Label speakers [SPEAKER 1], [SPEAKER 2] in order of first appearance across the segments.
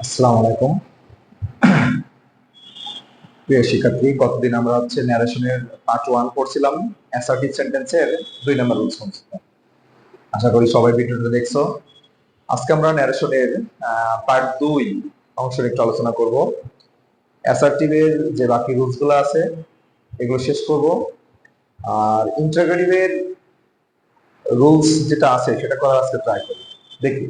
[SPEAKER 1] আসসালামু প্রিয় শিক্ষার্থী, গতদিন আমরা হচ্ছে ন্যারেশনের পার্ট ওয়ান করছিলাম অ্যাসার্টিভ সেন্টেন্সের দুই নম্বর রুলস আশা করি সবাই ভিডিওটা দেখছ। আজকে আমরা ন্যারেশনের পার্ট দুই অংশের একটু আলোচনা করব। অ্যাসার্টিভের যে বাকি রুলসগুলো আছে, এগুলো শেষ করব। আর ইন্টারগ্রেটিভের রুলস যেটা আছে সেটা করার আজকে ট্রাই করি। দেখি।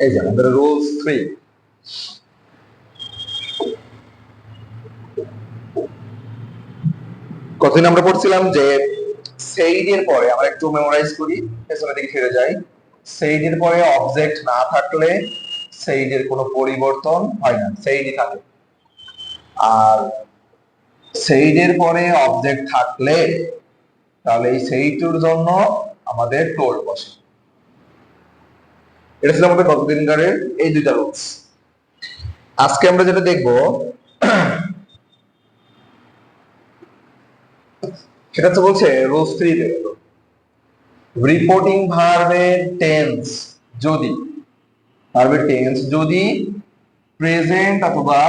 [SPEAKER 1] এই যে আমাদের রুলস থ্রি কতদিন আমরা পড়ছিলাম যে সেইডের পরে আমরা একটু মেমোরাইজ করি, পেছনের দিকে ফিরে যাই। সেইডের পরে অবজেক্ট না থাকলে সেইডের কোনো পরিবর্তন হয় না সেইডই থাকে। আর সেইডের পরে অবজেক্ট থাকলে তাহলে এই সেইটুর জন্য আমাদের টোল বসে। এটা ছিল আমাদের গতদিনকারের এই দুইটা রুলস আজকে আমরা যেটা দেখব সেটা তো বলছে রুলস থ্রি রিপোর্টিং ভার্বের টেন্স যদি। ভার্বের টেন্স যদি প্রেজেন্ট অথবা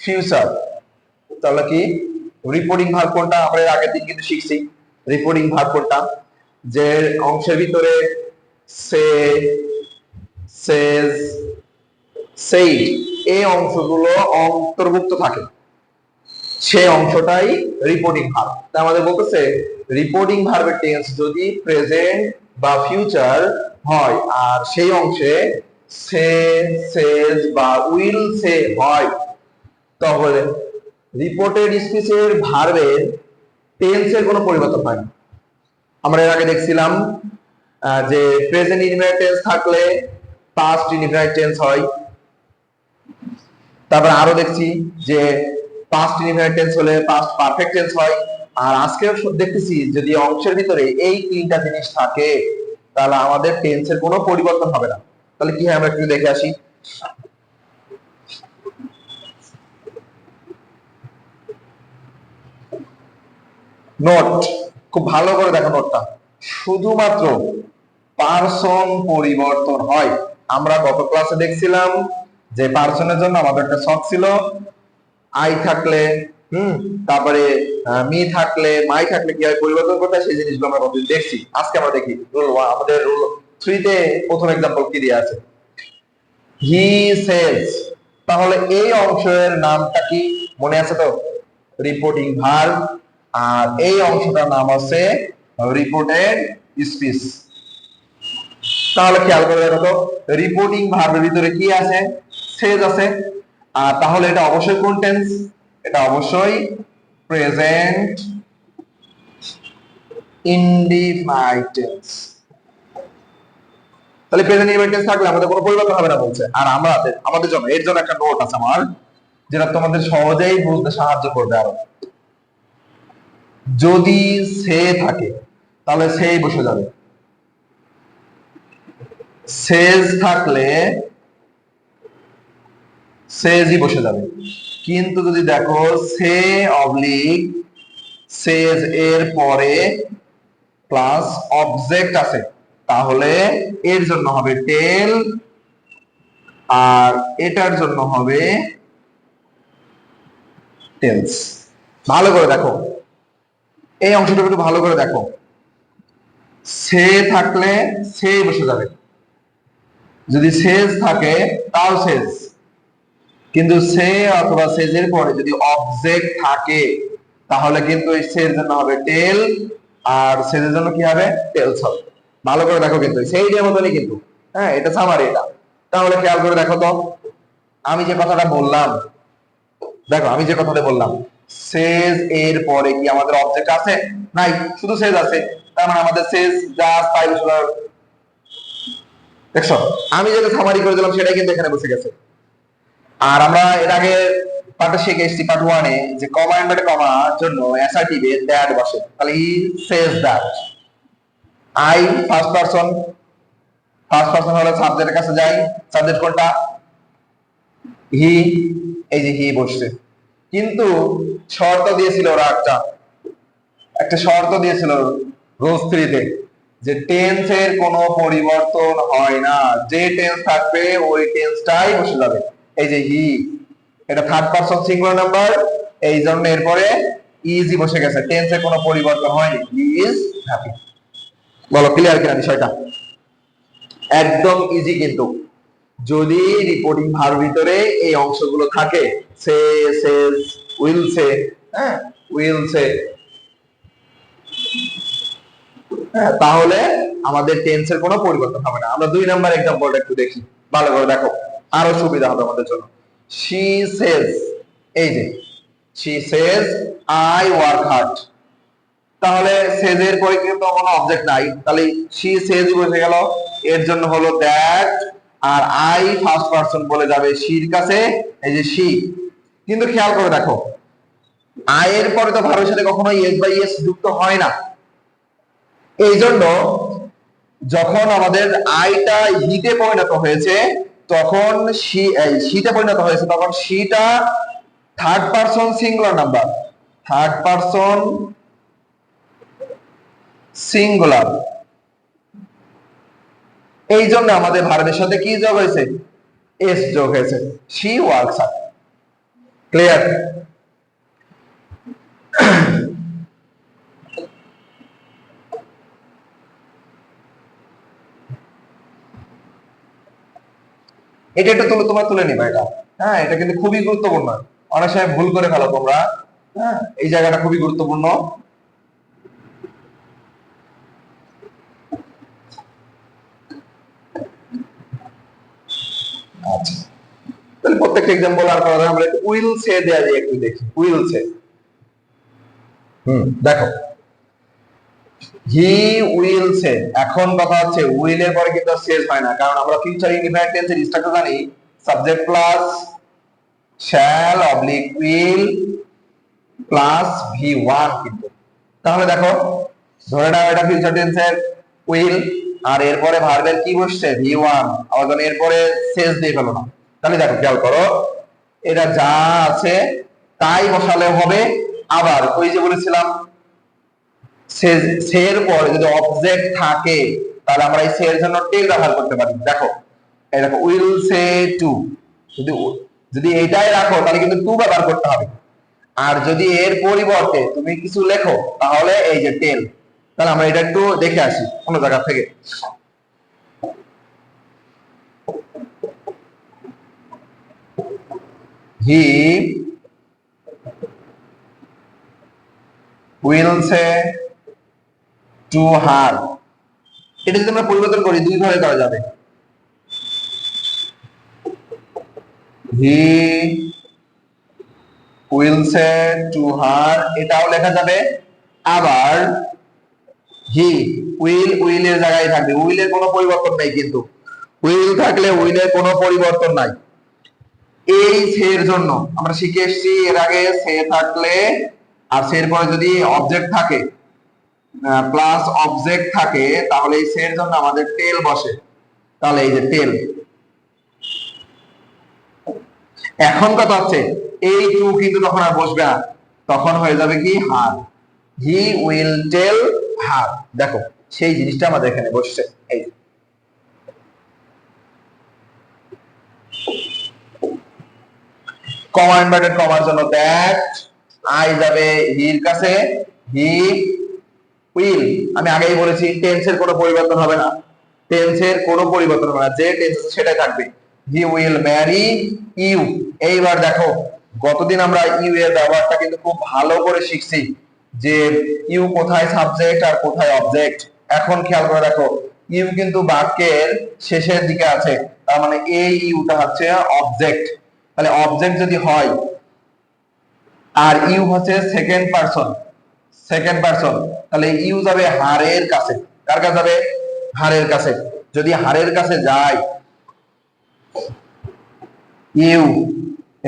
[SPEAKER 1] ফিউচার তাহলে কি? রিপোর্টিং ভার্ব কোনটা? আমরা আগের দিন কিন্তু শিখছি। রিপোর্টিং ভার্ব কোনটা? যে অংশের ভিতরে সে সেজ সেই এই অংশগুলো অন্তর্ভুক্ত থাকে। সে অংশটাই রিপোর্টিং ভার্ব তা আমাদের বলতেছে রিপোর্টিং ভার্বের টেন্স যদি প্রেজেন্ট বা ফিউচার হয়, আর সেই অংশে সে সেজ বা উইল সে হয়, তাহলে রিপোর্টেড স্পিচের ভার্বের টেন্সের কোনো পরিবর্তন হয় না। আমরা এর আগে দেখছিলাম যে প্রেজেন্ট ইনডিফিনিট টেন্স থাকলে পাস্ট ইনডিফিনিট টেন্স হয়। তারপর আরও দেখছি যে পাস্ট ইনডিফিনিট টেন্স হলে পাস্ট পারফেক্ট টেন্স হয়। আর আজকে দেখতেছি যদি অংশের ভিতরে এই তিনটা জিনিস থাকে, তাহলে আমাদের টেন্সের কোনো পরিবর্তন হবে না। তাহলে কি হয়, আমরা একটু দেখে আসি। নোট খুব ভালো করে দেখো নোটটা শুধুমাত্র পার্সন পরিবর্তন হয়। আমরা গত ক্লাসে দেখছিলাম যে পার্সনের জন্য আমাদের একটা শখ ছিল। আই থাকলে, হুম, তারপরে মি থাকলে, মাই থাকলে কীভাবে পরিবর্তন করতে হয়? সেই জিনিসগুলো আমরা কতদিন দেখছি। আজকে আমরা দেখি, রুল আমাদের রুল থ্রিতে প্রথম এক্সাম্পল কি দিয়ে আছে? হি সেজ। তাহলে এই অংশের নামটা কি? মনে আছে তো? রিপোর্টিং ভার্ব আর এই অংশটার নাম আছে রিপোর্টেড স্পিচ। তাহলে খেয়াল করে দেখো তো, রিপোর্টিং ভার্বের ভিতরে কি আছে? সেজ আছে। তাহলে এটা অবশ্যই কোন টেন্স এটা অবশ্যই প্রেজেন্ট ইনডিফাইড তাহলে প্রেজেন্ট টেন্স থাকলে আমাদের কোনো পরিবর্তন হবে না বলছে। আর আমাদের আমাদের জন্য, এর জন্য একটা নোট আছে আমার, যেটা তোমাদের সহজেই বুঝতে সাহায্য করবে আরও। যদি সে থাকে, তাহলে সেই বসে যাবে। সেজ থাকলে সেজই বসে যাবে। কিন্তু যদি দেখো, সে অবলিক সেজ এর পরে প্লাস অবজেক্ট আছে, তাহলে এর জন্য হবে টেল আর এটার জন্য হবে টেলস। ভালো করে দেখো। এই অংশটা একটু ভালো করে দেখো। সে থাকলে সে বসে যাবে। যদি সেজ থাকে, তাও সেজ। কিন্তু সে অথবা সেজের পরে যদি অবজেক্ট থাকে, তাহলে কিন্তু এই সের জন্য হবে টেল আর সেজের জন্য কি হবে? টেলস হবে ভালো করে দেখো কিন্তু, সেই যে মতনই কিন্তু। হ্যাঁ এটা সামারি এটা। তাহলে খেয়াল করে দেখো তো, আমি যে কথাটা বললাম, দেখো, আমি যে কথাটা বললাম, সেজ এর পরে কি আমাদের অবজেক্ট আছে? নাই, শুধু সেজ আছে। তার মানে আমাদের সেজ যা বসে যাবে। দেখছ? আমি যেটা সামারি করে দিলাম, সেটাই কিন্তু এখানে বসে গেছে। আর আমরা এর আগে পার্টে শিখে এসেছি পার্ট ওয়ানে যে কমা ইনভার্টেড কমা জন্য অ্যাসার্টিভে দ্যাট বসে। তাহলে he says that I first person first person হলে সাবজেক্টের কাছে যাই। সাবজেক্ট কোনটা? হি এই যে হি বসছে। কিন্তু শর্ত দিয়েছিল ওরা একটা। একটা শর্ত দিয়েছিল রোজ থ্রিতে যে টেন্স এর কোনো পরিবর্তন হয় না। যে টেন্স থাকবে, ওই টেন্সটাই বসে যাবে। এই যে হি এটা থার্ড পারসন সিঙ্গুলার নাম্বার এই জন্য এরপরে ইজি বসে গেছে। টেন্স কোনো পরিবর্তন হয়নি। হি ইজ হ্যাপি বলো ক্লিয়ার কিনা বিষয়টা? একদম ইজি কিন্তু। যদি রিপোর্টিং ভার ভিতরে এই অংশগুলো থাকে সে সেজ উইল সে হ্যাঁ উইল সে হ্যাঁ, তাহলে আমাদের টেন্সের কোনো পরিবর্তন হবে না। আমরা দুই নাম্বার এক্সাম্পলটা একটু দেখি। ভালো করে দেখো। আরও সুবিধা হবে আমাদের জন্য। শি সেজ এই যে she says I work hard তাহলে সেজের পরে কিন্তু কোনো অবজেক্ট নাই। তাহলে শি সেজ বসে গেল। এর জন্য হলো দ্যাট আর আই ফার্স্ট পারসন বলে যাবে শির কাছে, এই যে শি কিন্তু খেয়াল করে দেখো আই এর পরে তো ভার্বের সাথে কখনো ইয়েস বাই ইয়েস যুক্ত হয় না। এই জন্য যখন আমাদের আইটা হিতে পরিণত হয়েছে তখন শীতে পরিণত হয়েছে। তখন শিটা third person singular number third person singular এই জন্য আমাদের ভারতের সাথে কি যোগ হয়েছে? এস যোগ হয়েছে। শি ওয়ার্কস ক্লিয়ার এটা একটু তুলে, তোমরা তুলে নিবা এটা। হ্যাঁ এটা কিন্তু খুবই গুরুত্বপূর্ণ। অনেক সময় ভুল করে ফেলো তোমরা। হ্যাঁ এই জায়গাটা খুবই গুরুত্বপূর্ণ। আচ্ছা। তাহলে প্রত্যেকটা এক্সাম্পল আর করা আমরা উইল সে দেয়া যায় একটু দেখি। উইল সে হুম, দেখো। হি উইল সে এখন কথা হচ্ছে উইল এর পরে কিন্তু শেষ হয় না। কারণ আমরা ফিউচার ইনডিফিনিট টেন্সের স্ট্রাকচার জানি subject plus shall oblique will plus V one কিন্তু। তাহলে দেখো, ধরে নাও এটা ফিউচার টেন্সের উইল আর এরপরে ভার্বের কি বসছে? ভি ওয়ান আবার এরপরে শেষ দিয়ে ফেলো না। তাহলে দেখো, খেয়াল করো, এটা যা আছে, তাই বসালে হবে। আবার ওই যে বলেছিলাম সের পরে যদি অবজেক্ট থাকে, তাহলে আমরা এই সের জন্য টেল ব্যবহার করতে পারি। দেখো, এই দেখো উইল সে টু যদি যদি এটাই রাখো, তাহলে কিন্তু টু ব্যবহার করতে হবে। আর যদি এর পরিবর্তে তুমি কিছু লেখো, তাহলে এই যে টেল তাহলে আমরা এটা একটু দেখে আসি কোন জায়গা থেকে। He will say to her এটা যদি আমরা পরিবর্তন করি, দুই ভাবে করা যাবে। He will say to her এটাও লেখা যাবে, আবার হি উইল উইলের জায়গায় থাকবে। উইলের কোনো পরিবর্তন নাই কিন্তু। উইল থাকলে উইলের কোনো পরিবর্তন নাই। এই সের জন্য আমরা শিখে এসেছি, এর আগে সে থাকলে আর সের পরে যদি অবজেক্ট থাকে প্লাস অবজেক্ট থাকে, তাহলে এই সের জন্য আমাদের টেল বসে। তাহলে এই যে টেল এখন কথা হচ্ছে, এই টু কিন্তু তখন আর বসবে না। তখন হয়ে যাবে কি? হার। হি উইল টেল হার দেখো, সেই জিনিসটা আমাদের এখানে বসছে। এই যে। কমা ইনভার্টেড কমার জন্য দ্যাট আই যাবে হির কাছে। হি উইল আমি আগেই বলেছি টেন্সের কোনো পরিবর্তন হবে না। টেন্সের কোনো পরিবর্তন হবে না। যে টেন্স সেটাই থাকবে। হি উইল ম্যারি ইউ এইবার দেখো, গতদিন আমরা ইউ এর ব্যবহারটা কিন্তু খুব ভালো করে শিখছি যে ইউ কোথায় সাবজেক্ট আর কোথায় অবজেক্ট এখন খেয়াল করে দেখো ইউ কিন্তু বাক্যের শেষের দিকে আছে। তার মানে এই ইউটা হচ্ছে অবজেক্ট তাহলে অবজেক্ট যদি হয়, আর ইউ হচ্ছে সেকেন্ড পারসন সেকেন্ড পারসন তাহলে ইউ যাবে হারের কাছে। কার কাছে যাবে? হারের কাছে। যদি হারের কাছে যায়, ইউ,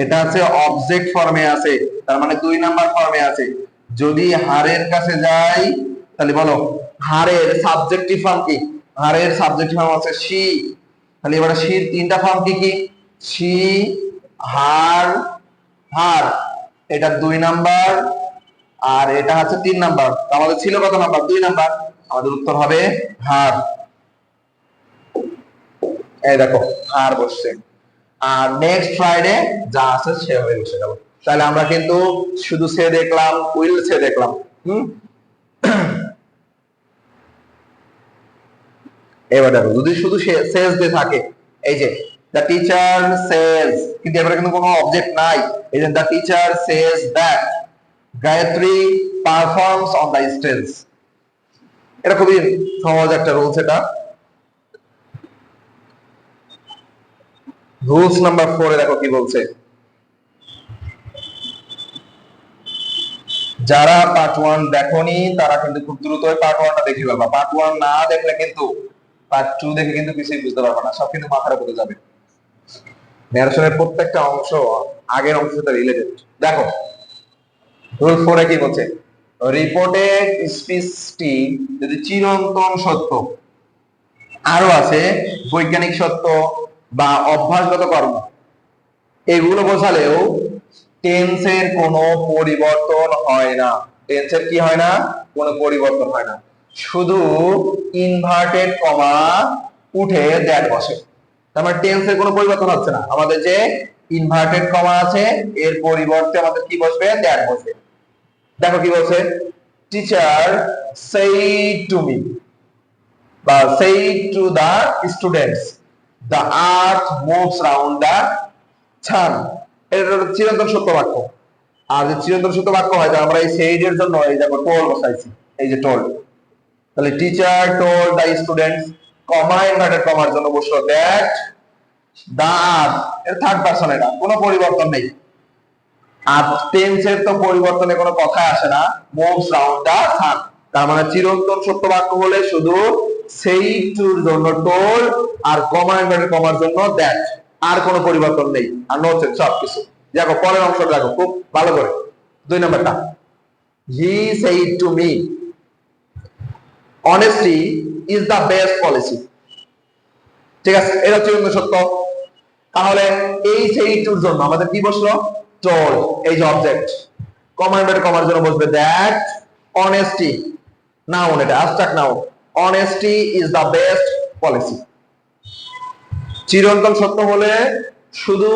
[SPEAKER 1] এটা আছে অবজেক্ট ফর্মে আছে, তার মানে দুই নাম্বার ফর্মে আছে। যদি হারের কাছে যাই তাহলে বলো হারের সাবজেক্টিভ ফর্ম কি? হারের সাবজেক্টিভ ফর্ম আছে সি। তাহলে এবারে সির তিনটা ফর্ম কি কি? সি হার হার এটা দুই নাম্বার আর এটা হচ্ছে তিন নাম্বার। আমাদের ছিল কত নাম্বার? দুই নাম্বার। আমাদের উত্তর হবে হার। এই দেখো, হার বসছে। আর নেক্সট ফ্রাইডে যা আছে সেভাবে বসে যাব। তাহলে আমরা কিন্তু শুধু সে দেখলাম, উইল সে দেখলাম। এবার দেখো, যদি শুধু সেজ দিয়ে থাকে, এই যে দ্য টিচার সেজ কিন্তু এবারে কিন্তু কোনো অবজেক্ট নাই। এই যে the teacher says that Gayatri performs on the stage এটা খুবই সহজ একটা রুলস এটা। রুলস নাম্বার ফোরে দেখো কি বলছে। যারা পার্ট ওয়ান দেখনি, তারা কিন্তু খুব দ্রুত পার্ট ওয়ানটা দেখে ফেলবা। পার্ট ওয়ান না দেখলে কিন্তু পার্ট টু দেখে কিন্তু কিছুই বুঝতে পারবে না। সব কিন্তু মাথার উপরে যাবে। ন্যারেশনের প্রত্যেকটা অংশ আগের অংশের সাথে রিলেটেড দেখো রুল ফোরে কি বলছে? রিপোর্টেড স্পিচটি যদি চিরন্তন সত্য আরও আছে বৈজ্ঞানিক সত্য বা অভ্যাসগত কর্ম, এগুলো বোঝালেও টেন্সের কোনো পরিবর্তন হয় না। টেন্সের কি হয় না? কোনো পরিবর্তন হয় না। শুধু ইনভার্টেড কমা উঠে দ্যাট বসে। তার মানে টেন্সের কোনো পরিবর্তন হচ্ছে না। আমাদের যে ইনভার্টেড কমা আছে, এর পরিবর্তে আমাদের কি বসবে? দ্যাট বসবে। দেখো কি বলছে? টিচার সেই টু মি বা সেই to the students the earth moves round the sun এটা চিরন্তন সত্য বাক্য। আর যে চিরন্তন সত্য বাক্য হয় আমরা এই সেইডের জন্য এই দেখো টোল বসাইছি, এই যে টোল তাহলে teacher told the students comma inverted কমার জন্য বসল দ্যাট দা আর্থ এর থার্ড পারসন এটা কোনো পরিবর্তন নেই। আর টেন্সের তো পরিবর্তনে কোনো কথা আসে না। মুভস রাউন্ড দা সান তার মানে চিরন্তন সত্য বাক্য হলে শুধু সেই টুর জন্য টোল আর কমা কমার জন্য দ্যাট আর কোনো পরিবর্তন নেই। আর নো চেঞ্জ সব কিছু। দেখো, পরের অংশটা দেখো, খুব ভালো করে। দুই নম্বরটা। He said to me honestly is the best policy ঠিক আছে, এটা চিরন্তন সত্য। তাহলে এই সেই টুর জন্য আমাদের কি বসল? টোল এই যে অবজেক্ট কমান্ডেড কমার জন্য বসবে দ্যাট অনেস্টি নাউন এটা abstract noun honesty is the best policy চিরন্তন সত্য হলে শুধু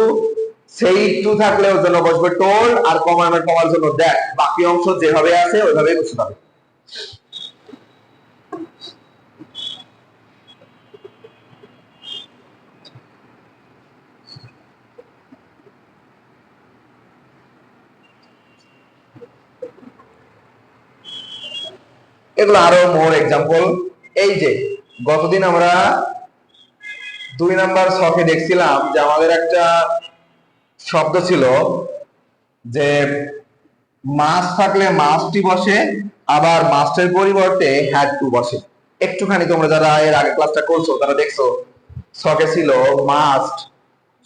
[SPEAKER 1] সেই টু থাকলে ওর জন্য বসবে টোল আর কমান্ডেড কমার জন্য দ্যাট বাকি অংশ যেভাবে আছে, ওইভাবেই বুঝতে হবে এগুলো আরও মোর এক্সাম্পল এই যে, গতদিন আমরা দুই নাম্বার শখে দেখছিলাম যে আমাদের একটা শব্দ ছিল যে মাছ থাকলে মাছটি বসে, আবার মাস্টের পরিবর্তে হ্যাড টু বসে। একটুখানি তোমরা যারা এর আগে ক্লাসটা করছ, তারা দেখছ, শখে ছিল মাস্ট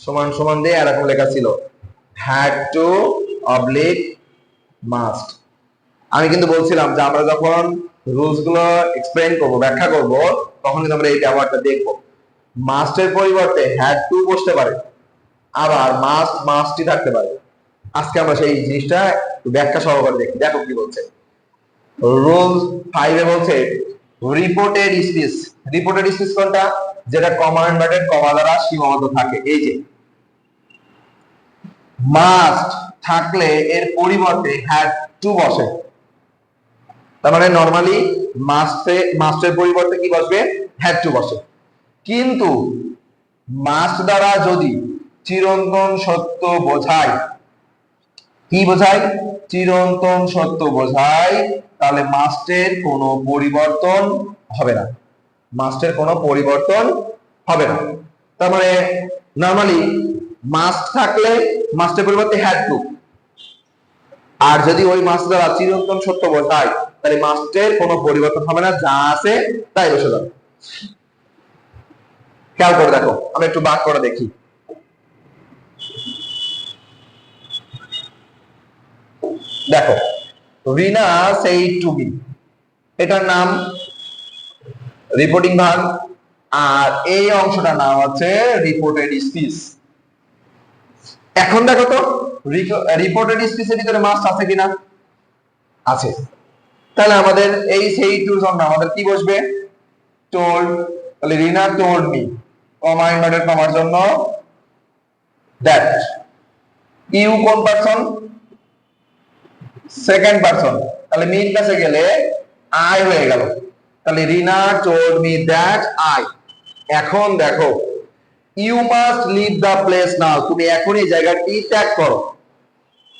[SPEAKER 1] সমান সমান দিয়ে এরকম লেখা ছিল হ্যাড টু অবলিক মাস্ট আমি কিন্তু বলছিলাম যে আমরা যখন রুলসগুলো এক্সপ্লেন করব, ব্যাখ্যা করব, তখন কিন্তু আমরা এই ব্যবহারটা দেখব। মাস্টের পরিবর্তে হ্যাড টু বসতে পারে, আবার মাস্ট মাস্টই থাকতে পারে। আজকে আমরা সেই জিনিসটা ব্যাখ্যা সহকারে দেখি, দেখো কি বলছে। রুল ফাইভে বলছে রিপোর্টেড স্পিচ রিপোর্টেড স্পিচ কোনটা? যেটা কমান্ডেড কমা দ্বারা সীমাবদ্ধ থাকে। এই যে মাস্ট থাকলে এর পরিবর্তে হ্যাড টু বসে। তার মানে নর্মালি মাস্টে মাস্টের পরিবর্তে কি বসবে? হ্যাড টু বসে। কিন্তু মাস্ট দ্বারা যদি চিরন্তন সত্য বোঝায়, কি বোঝায়? চিরন্তন সত্য বোঝায়, তাহলে মাস্টের কোনো পরিবর্তন হবে না। মাস্টের কোনো পরিবর্তন হবে না। তার মানে নর্মালি মাস্ট থাকলে মাস্টের পরিবর্তে হ্যাড টু আর যদি ওই মাস দ্বারা চিরন্তন সত্য বোঝায় তাহলে মাস্টের কোনো পরিবর্তন হবে না, যা আছে তাই বসে যাবে। খেয়াল করে দেখো, আমি একটু বাক করে দেখি। দেখো, রিনা সেই টু বি এটার নাম রিপোর্টিং ভাগ, আর এই অংশটার নাম হচ্ছে রিপোর্টেড স্পিচ এখন দেখো তো রিপোর্টেড স্পিচের ভিতরে মাস্ট আছে কিনা? আছে। তাহলে আমাদের এই সেই টুর জন্য আমাদের কি বসবে? টোল্ড তাহলে Rina told me comma inverted কমার জন্য দ্যাট ইউ কোন পারসন সেকেন্ড পারসন তাহলে মির কাছে গেলে আই হয়ে গেল। তাহলে Rina told me that I এখন দেখো you must leave the place now তুমি এখন এই জায়গাটি ত্যাগ করো।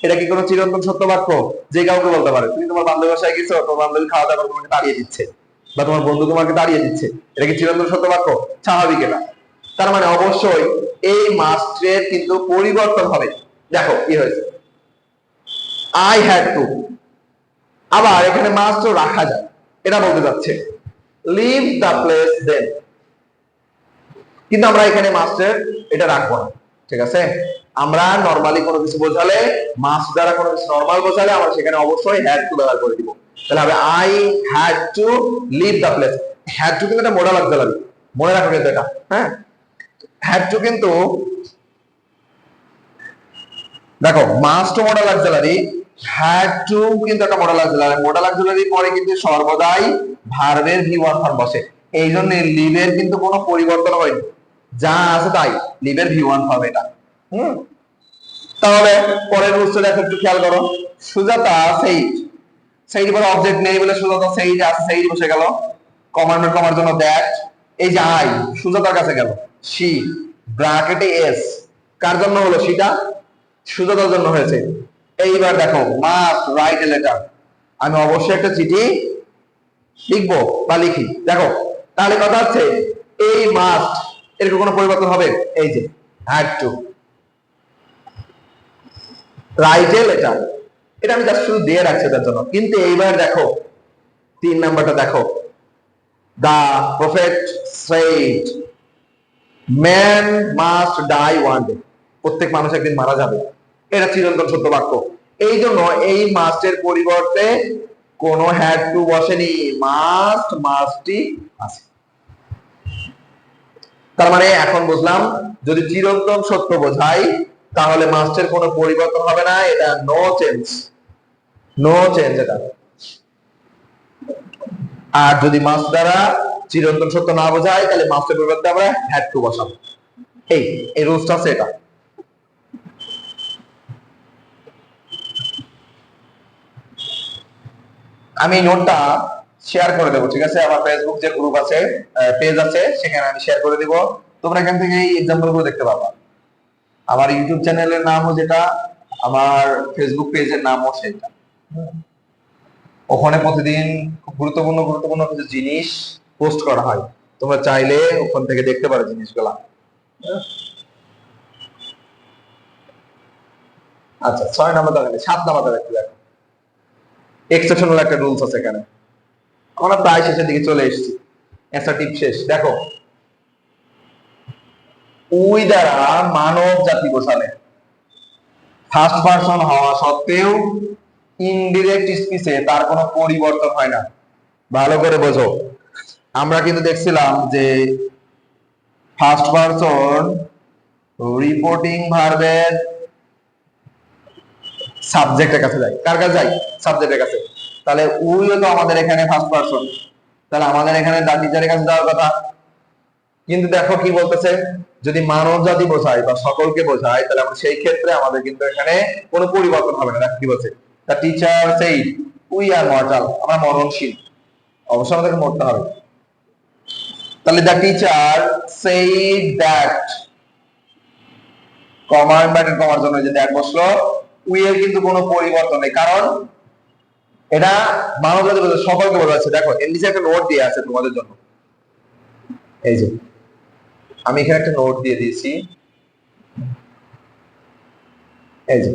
[SPEAKER 1] এটা কি কোনো চিরন্তন সত্য বাক্য যে কাউকে বলতে পারে। তুমি তোমার বান্ধবী বাসায় গেছো, তোমার বান্ধবী খাওয়া দাওয়া তোমাকে তাড়িয়ে দিচ্ছে। বা তোমার বন্ধু তোমাকে তাড়িয়ে দিচ্ছে। এটা কি চিরন্তন সত্য বাক্য স্বাভাবিক এটা। তার মানে অবশ্যই এই মাস্টের কিন্তু পরিবর্তন হবে। দেখো, কি হয়েছে? আই হ্যাড টু আবার এখানে মাস্ট রাখা যায়। এটা বলতে যাচ্ছে। লিভ দ্য প্লেস দেন কিন্তু আমরা এখানে মাস্টার এটা রাখব না, ঠিক আছে? আমরা নর্মালি কোনো কিছু বোঝালে, মাস দ্বারা কোনো কিছু নর্মাল বোঝালে আমরা সেখানে অবশ্যই হ্যাড টু ব্যবহার করে দিব। তাহলে হবে I had to leave the place had to কিন্তু এটা মোডাল অক্সিলারি মনে রাখো কিন্তু এটা হ্যাঁ? হ্যাড টু কিন্তু দেখো must modal auxiliary had to কিন্তু একটা মডেল অক্সিলারি মডেল অক্সিলারি পরে কিন্তু সর্বদাই ভার্বের ভি ওয়ান ফর্ম বসে। এই জন্য লিভের কিন্তু কোনো পরিবর্তন হয়নি। যা আছে তাই লিভের ভি ওয়ান ফর্ম এটা। হুম? তাহলে পরের রুলসটা দেখো, একটু খেয়াল করো। সুজাতা সেইট সেইট বলে অবজেক্ট নেই বলে সুজাতা সেইট আছে সেইট বসে গেল। কমান্ডার কমার জন্য দ্যাট এই যে আই সুজাতার কাছে গেল। সি ব্র্যাকেটে এস কার জন্য হলো সেটা? সুজাতার জন্য হয়েছে। এইবার দেখো মাস্ট রাইট এ লেটার আমি অবশ্যই একটা চিঠি লিখব বা লিখি। দেখো, তাহলে কথা হচ্ছে, এই মাস্ট এর কি কোনো পরিবর্তন হবে? এই যে had to write a letter এটা আমি জাস্ট শুধু দিয়ে রাখছি তার জন্য। কিন্তু এইবার দেখো, তিন নাম্বারটা দেখো। The prophet said man must die one day প্রত্যেক মানুষ একদিন মারা যাবে। এটা চিরন্তন সত্য বাক্য। এই জন্য এই মাস্টের পরিবর্তে কোন হ্যাড টু বসেনি। মাস্ট মাস্টই আছে। তার মানে এখন বুঝলাম, যদি চিরন্তন সত্য বোঝাই, তাহলে মাস্টের কোনো পরিবর্তন হবে না, এটা নো চেঞ্জ নো চেঞ্জ এটা। আর যদি মাস দ্বারা চিরন্তন সত্য না বোঝায় তাহলে মাস্টের পরিবর্তে আমরা হ্যাড টু বসাবো। এই এই রুলসটা আছে এটা। আমি নোটটা শেয়ার করে দেবো, ঠিক আছে? আমার ফেসবুক যে গ্রুপ আছে পেজ আছে, সেখানে আমি শেয়ার করে দিব। তোমরা এখান থেকে এই এক্সাম্পলগুলো দেখতে পাবা। আমার ইউটিউব চ্যানেলের নামও যেটা, আমার ফেসবুক পেজের নামও সেটা। ওখানে প্রতিদিন গুরুত্বপূর্ণ গুরুত্বপূর্ণ কিছু জিনিস পোস্ট করা হয়। তোমরা চাইলে ওখান থেকে দেখতে পারো জিনিসগুলা। আচ্ছা ছয় নাম্বার দাঁড়ালে, সাত নাম্বার দাঁড়ালে দেখো। এক্সেপশনাল একটা রুলস আছে এখানে। আমরা প্রায় শেষের দিকে চলে এসেছি। অ্যাসার্টিভ শেষ। দেখো। উই দ্বারা মানব জাতি বসালে ফার্স্ট পারসন হওয়া সত্ত্বেও ইনডিরেক্ট স্পিচে তার কোনো পরিবর্তন হয় না। ভালো করে বোঝো। আমরা কিন্তু দেখছিলাম যে ফার্স্ট পারসন রিপোর্টিং ভার্বের সাবজেক্টের কাছে যায়। কার কাছে যায়? সাবজেক্টের কাছে। তাহলে উইও তো আমাদের এখানে ফার্স্ট পারসন তাহলে আমাদের এখানে দা টিচারের কাছে যাওয়ার কথা। কিন্তু দেখো কি বলতেছে, যদি মানব জাতি বোঝায় বা সকলকে বোঝায়, তাহলে আমরা সেই ক্ষেত্রে আমাদের কিন্তু এখানে কোনো পরিবর্তন হবে না। কি বলছে the teacher said we are mortal আমরা মরণশীল অবশ্যই আমাদেরকে মরতে হবে। তাহলে the teacher said that comma inverted কমার জন্য যে দ্যাট বসল উই এর কিন্তু কোনো পরিবর্তন নেই। কারণ এটা মানব জাতি বোঝায় সকলকে বোঝাচ্ছে দেখো, এর নিচে একটা নোট দিয়ে আছে তোমাদের জন্য। এই যে, আমি এখানে একটা নোট দিয়ে দিয়েছি। এই যে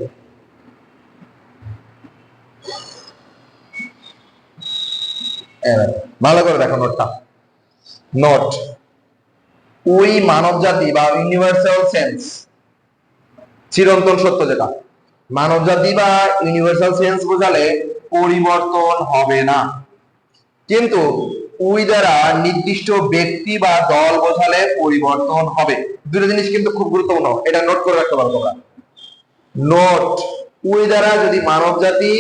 [SPEAKER 1] ভালো করে দেখো নোটটা নোট ওই মানব জাতি বা ইউনিভার্সাল সেন্স চিরন্তন সত্য যেটা। মানব জাতি বা ইউনিভার্সাল সেন্স বোঝালে পরিবর্তন হবে না। কিন্তু উই দ্বারা নির্দিষ্ট ব্যক্তি বা দল বোঝালে পরিবর্তন হবে। দুটো জিনিস কিন্তু খুব গুরুত্বপূর্ণ, এটা নোট করে রাখতে পারো তোমরা নোট উই দ্বারা যদি মানব জাতি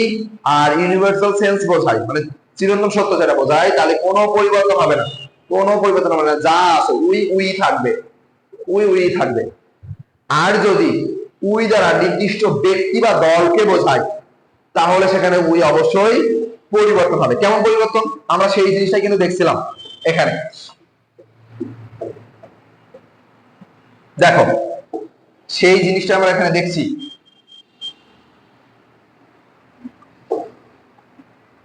[SPEAKER 1] আর ইউনিভার্সাল সেন্স বোঝায় মানে চিরন্তন সত্য যেটা বোঝায়, তাহলে কোনো পরিবর্তন হবে না। কোনো পরিবর্তন হবে না, যা আছে, উই উই থাকবে। উই উই থাকবে। আর যদি উই দ্বারা নির্দিষ্ট ব্যক্তি বা দলকে বোঝায় তাহলে সেখানে উই অবশ্যই পরিবর্তন হবে। কেমন পরিবর্তন? আমরা সেই জিনিসটাই কিন্তু দেখছিলাম এখানে। দেখো, সেই জিনিসটা আমরা এখানে দেখছি।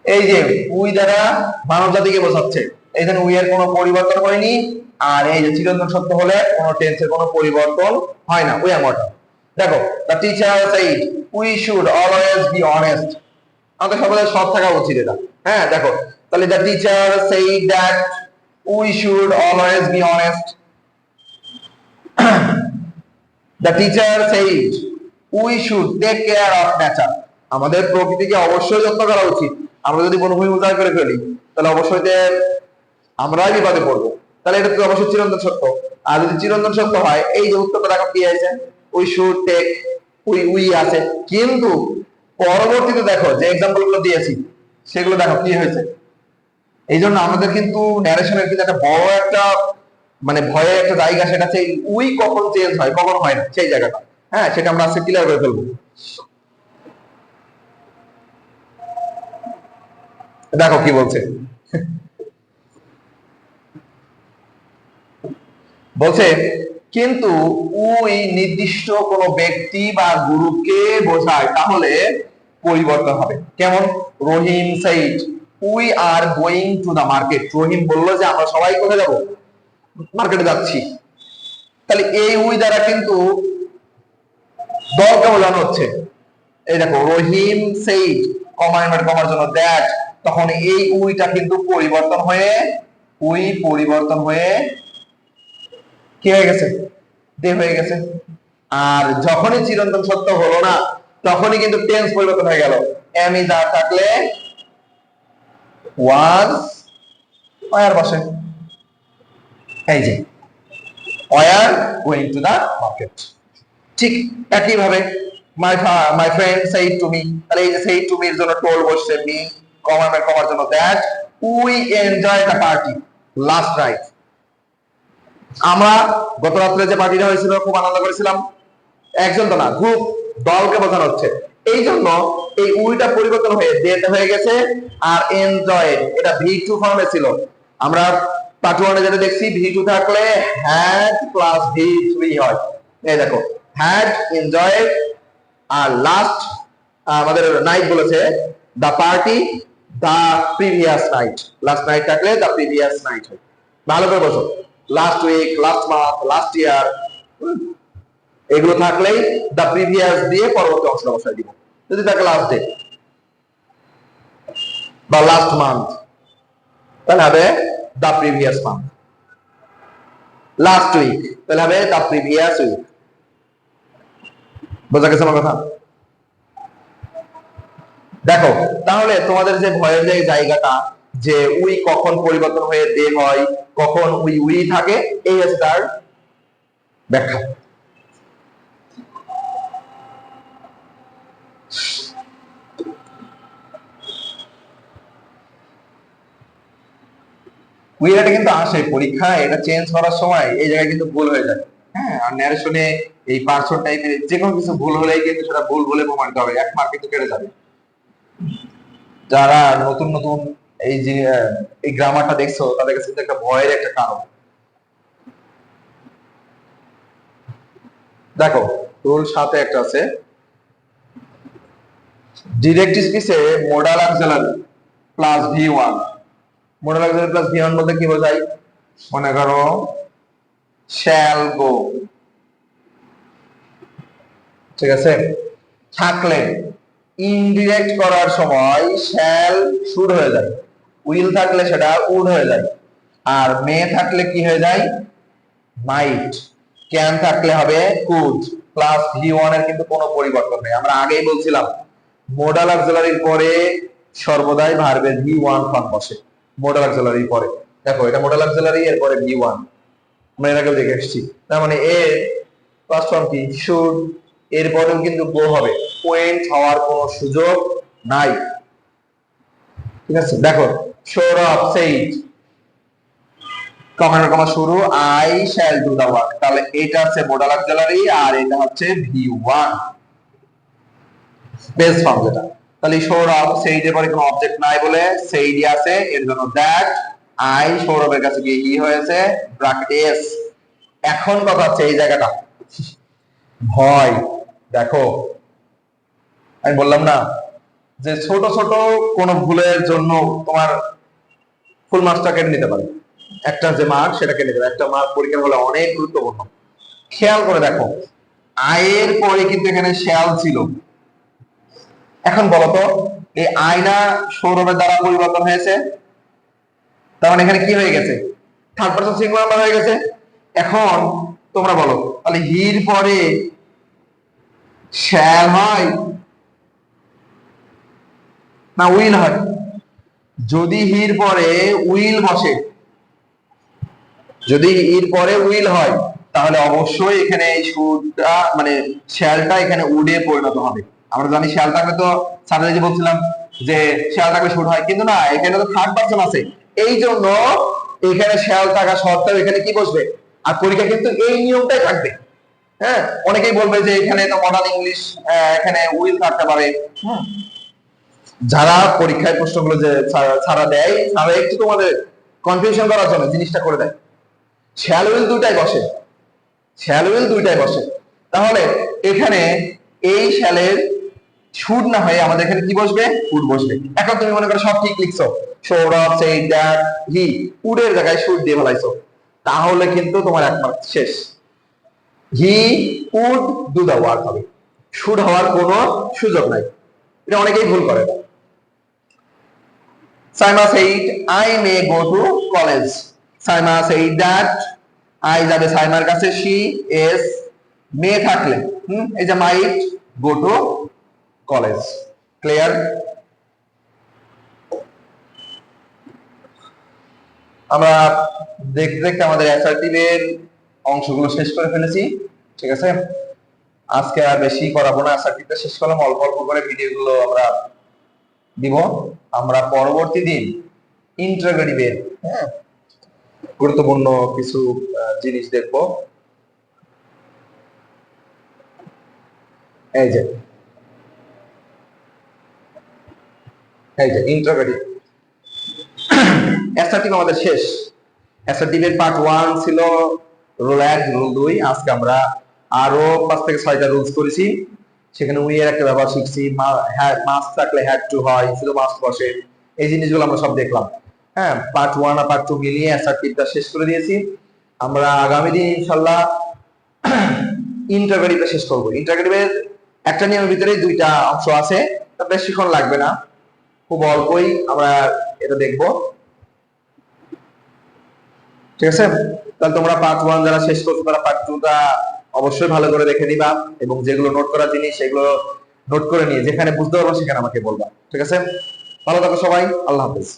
[SPEAKER 1] এই যে উই দ্বারা মানব জাতিকে বোঝাচ্ছে। এখানে উই এর কোনো পরিবর্তন হয়নি। আর এই যে চিরন্তন সত্য হলে কোনো টেন্সের কোনো পরিবর্তন হয় না। উই আমটা দেখো the teacher said we should always be honest আমাদের সবাই সৎ থাকা উচিত এটা। হ্যাঁ দেখো, তাহলে the teacher said that we should always be honest the teacher said we should take care of nature আমাদের প্রকৃতিকে অবশ্যই যত্ন করা উচিত। আমরা যদি বনভূমি উজাড় করে ফেলি, তাহলে অবশ্যই আমরাই বিপদে পড়ব। তাহলে এটা তো অবশ্যই চিরন্তন সত্য। আর যদি চিরন্তন সত্য হয়, এই যে উত্তরটা দেখো কি আছে we should take we we আছে। কিন্তু পরবর্তীতে দেখো, যে এক্সাম্পলগুলো দিয়েছি, সেগুলো দেখো কি হয়েছে। এই জন্য আমাদের কিন্তু ন্যারেশনের কিন্তু একটা বড় একটা মানে ভয়ের একটা জায়গা, সেটা হচ্ছে উই কখন চেঞ্জ হয়, কখন হয় না, সেই জায়গাটা। হ্যাঁ সেটা আমরা আজকে ক্লিয়ার করে ফেলব। দেখো কি বলছে। বলছে কিন্তু উই নির্দিষ্ট কোনো ব্যক্তি বা গুরুকে বোঝায়, তাহলে পরিবর্তন হবে। কেমন? Rahim said we are going to the market রহিম বলল যে, আমরা সবাই কোথায় যাব? মার্কেটে যাচ্ছি। তাহলে এই উই দ্বারা কিন্তু দলকে বোঝানো হচ্ছে। এই দেখো, রহিম সেইড কমান্ড কমার জন্য দ্যাট, তখন এই উইটা কিন্তু পরিবর্তন হয়ে, উই পরিবর্তন হয়ে কি হয়ে গেছে? দে হয়ে গেছে। আর যখনই চিরন্তন সত্য হলো না, তখনই কিন্তু টেন্স পরিবর্তন হয়ে গেল। এম আর থাকলে ওয়াজ ওয়ার বসে। এই যে were going to the market ঠিক একই ভাবে my my friend said to me তাহলে এই যে সেইড টু মি এর জন্য টোল বসছে মি কমার কমার জন্য that we enjoy the party last night আমরা গত রাত্রে যে পার্টিটা হয়েছিল, খুব আনন্দ করেছিলাম। একজন তো না গ্রুপ দলকে বোঝানো হচ্ছে। এই জন্য এই উইটা পরিবর্তন হয়ে ডেট হয়ে গেছে আর এনজয় এটা ভি টু ফর্মে ছিল। আমরা পার্ট ওয়ানে যেটা দেখছি ভি টু থাকলে হ্যাড প্লাস ভি থ্রি হয়। এই দেখো হ্যাড এনজয় আর লাস্ট আমাদের নাইট বলেছে the party the previous night last night থাকলে দ্য প্রিভিয়াস নাইট হয়। ভালো করে বসো last week last month last year এগুলো থাকলেই দ্য প্রিভিয়াস দিয়ে পরবর্তী অংশটা বসাই দিব। যদি থাকে লাস্ট ডে বা লাস্ট মান্থ তাহলে হবে the previous month last week তাহলে হবে দ্য প্রিভিয়াস উইক বোঝা গেছে আমার কথা? দেখো, তাহলে তোমাদের যে ভয়ের যে জায়গাটা যে উই কখন পরিবর্তন হয়ে দে হয়, কখন উই উই থাকে, এই হচ্ছে তার ব্যাখ্যা। উইরাটা কিন্তু আসে পরীক্ষায় এটা চেঞ্জ করার সময়, এই জায়গায় কিন্তু ভুল হয়ে যায়। হ্যাঁ আর ন্যারেশনে এই পার্সন টাইপের যে কোনো কিছু ভুল হলেই কিন্তু সেটা ভুল বলে প্রমাণিত হবে, এক মার্ক কিন্তু কেটে যাবে। যারা নতুন নতুন এই যে এই গ্রামারটা দেখছ? তাদের কাছে একটা ভয়ের একটা কারণ। দেখো রুল সাথে একটা আছে। Direct স্পিচে modal auxiliary plus V one modal auxiliary plus V one বলতে কি বোঝায়? মনে করো শ্যাল গো ঠিক আছে? থাকলে ইনডিরেক্ট করার সময় শ্যাল শুড হয়ে যায়। উইল থাকলে সেটা উড হয়ে যায়। আর মে থাকলে কি হয়ে যায়? মাইট। ক্যান থাকলে হবে কুড। প্লাস ভি ওয়ানের কিন্তু কোনো পরিবর্তন নেই। আমরা আগেই বলছিলাম মোডাল অক্সিলারির পরে সর্বদাই ভার্বের ভি ওয়ান ফর্ম বসে মোডাল অক্সিলারির পরে। দেখো, এটা মোডাল অক্সিলারি এর পরে ভি ওয়ান। আমরা এর দেখে এসেছি। তার মানে এ ফার্স্ট ফর্ম কি? শুড এর পরেও কিন্তু গো হবে। পয়েন্ট হওয়ার কোনো সুযোগ নাই। ঠিক আছে? দেখো সৌরভ সেইট কমান্ডার কমা শুরু I shall do the work তাহলে এটা হচ্ছে মোডাল অক্সিলারি আর এটা হচ্ছে ভি ওয়ান বেস ফর্ম যেটা। তাহলে সৌরভ সেইটের পরে কোনো অবজেক্ট নাই বলে সেইডি আছে, এর জন্য দ্যাট আই সৌরভের কাছে গিয়ে ই হয়েছে ব্র্যাকেট এস এখন কথা হচ্ছে এই জায়গাটা। ভয়, দেখো। আমি বললাম না। যে ছোট ছোট কোন ভুলের জন্য তোমার ফুল মার্কসটা কেটে নিতে পারে। একটা যে মার্ক সেটা কেটে দেবে। একটা মার্ক পরীক্ষার হলে অনেক গুরুত্বপূর্ণ। খেয়াল করে দেখো, আয়ের পরে কিন্তু এখানে শেয়াল ছিল। এখন বলতো এই আয়না সৌরভের দ্বারা পরিবর্তন হয়েছে? তার মানে এখানে কি হয়ে গেছে? থার্ড পার্সন সিঙ্গুলার নাম্বার হয়ে গেছে। এখন তোমরা বলো, তাহলে হির পরে শ্যাল হয়? না, উইল হয়। যদি হির পরে উইল বসে। যদি ইর পরে উইল হয়, তাহলে অবশ্যই এখানে এই সুরটা মানে শ্যালটা এখানে উডে পরিণত হবে। আমরা জানি শ্যাল থাকলে তো যে বলছিলাম যে শ্যাল থাকলে সুর হয়, কিন্তু না, এখানে তো থার্ড পার্সন আছে। এই জন্য এখানে শেয়াল থাকা সত্ত্বেও এখানে কি বসবে? আর পরীক্ষা কিন্তু এই নিয়মটাই থাকবে। হ্যাঁ অনেকেই বলবে যে এখানে তো মডার্ন ইংলিশ এখানে উইল থাকতে পারে। যারা পরীক্ষায় প্রশ্নগুলো যে ছাড়া- দেয়, তারা একটু তোমাদের কনফিউশন করার জন্য জিনিসটা করে দেয়। শ্যাল উইল দুইটাই বসে। শ্যাল উইল দুইটাই বসে। তাহলে এখানে এই শ্যালের শুড না হয়ে আমাদের এখানে কি বসবে? উড বসবে। এখন তুমি মনে করো সব ঠিক লিখছো। সৌরভ সেই দ্যাট হি উডের জায়গায় শুড দিয়ে ফেলাইছো। তাহলে কিন্তু তোমার এক মার্ক শেষ। He would do the work হবে। শুড হওয়ার কোনো সুযোগ নাই। এটা অনেকেই ভুল করে। Saima said, I may go to college. Saima said that I যাবে সাইমার কাছে she is may থাকলে হুম এই যে might go to college. Clear? আমরা দেখতে দেখতে আমাদের অ্যাসার্টিভ এর অংশগুলো শেষ করে ফেলেছি ঠিক আছে আজকে আর বেশি করাবো না অ্যাসার্টিভটা শেষ করলাম অল্প অল্প করে ভিডিওগুলো আমরা দিব। আমরা পরবর্তী দিন ইন্টারগ্রেটিভের হ্যাঁ গুরুত্বপূর্ণ কিছু জিনিস দেখব। এই যে এই যে ইন্টারগ্রেটিভ অ্যাসার্টিভ আমাদের শেষ। অ্যাসার্টিভের পার্ট ওয়ান ছিল রুল এক রুল দুই। আজকে আমরা আরও পাঁচ থেকে ছয়টা রুলস করেছি। সেখানে উই এর একটা ব্যবহার শিখছি মাস থাকলে হ্যাড টু হয় ছিল মাস বসে। এই জিনিসগুলো আমরা সব দেখলাম। হ্যাঁ পার্ট ওয়ান আর পার্ট টু মিলিয়ে অ্যাসার্টিভটা শেষ করে দিয়েছি। আমরা আগামী দিন ইনশাল্লাহ ইন্টারগ্রেটিভটা শেষ করব। ইন্টারগ্রেটিভের একটা নিয়মের ভিতরে দুইটা অংশ আছে। তা বেশিক্ষণ লাগবে না। খুব অল্পই আমরা এটা দেখব। ঠিক আছে? তাহলে তোমরা পার্ট ওয়ান যারা শেষ করছ, তারা পার্ট টুটা অবশ্যই ভালো করে রেখে দিবা এবং যেগুলো নোট করার জিনিস সেগুলো নোট করে নিয়ে যেখানে বুঝতে পারবা সেখানে আমাকে বলবা। ঠিক আছে? ভালো থাকো সবাই, আল্লাহ হাফেজ।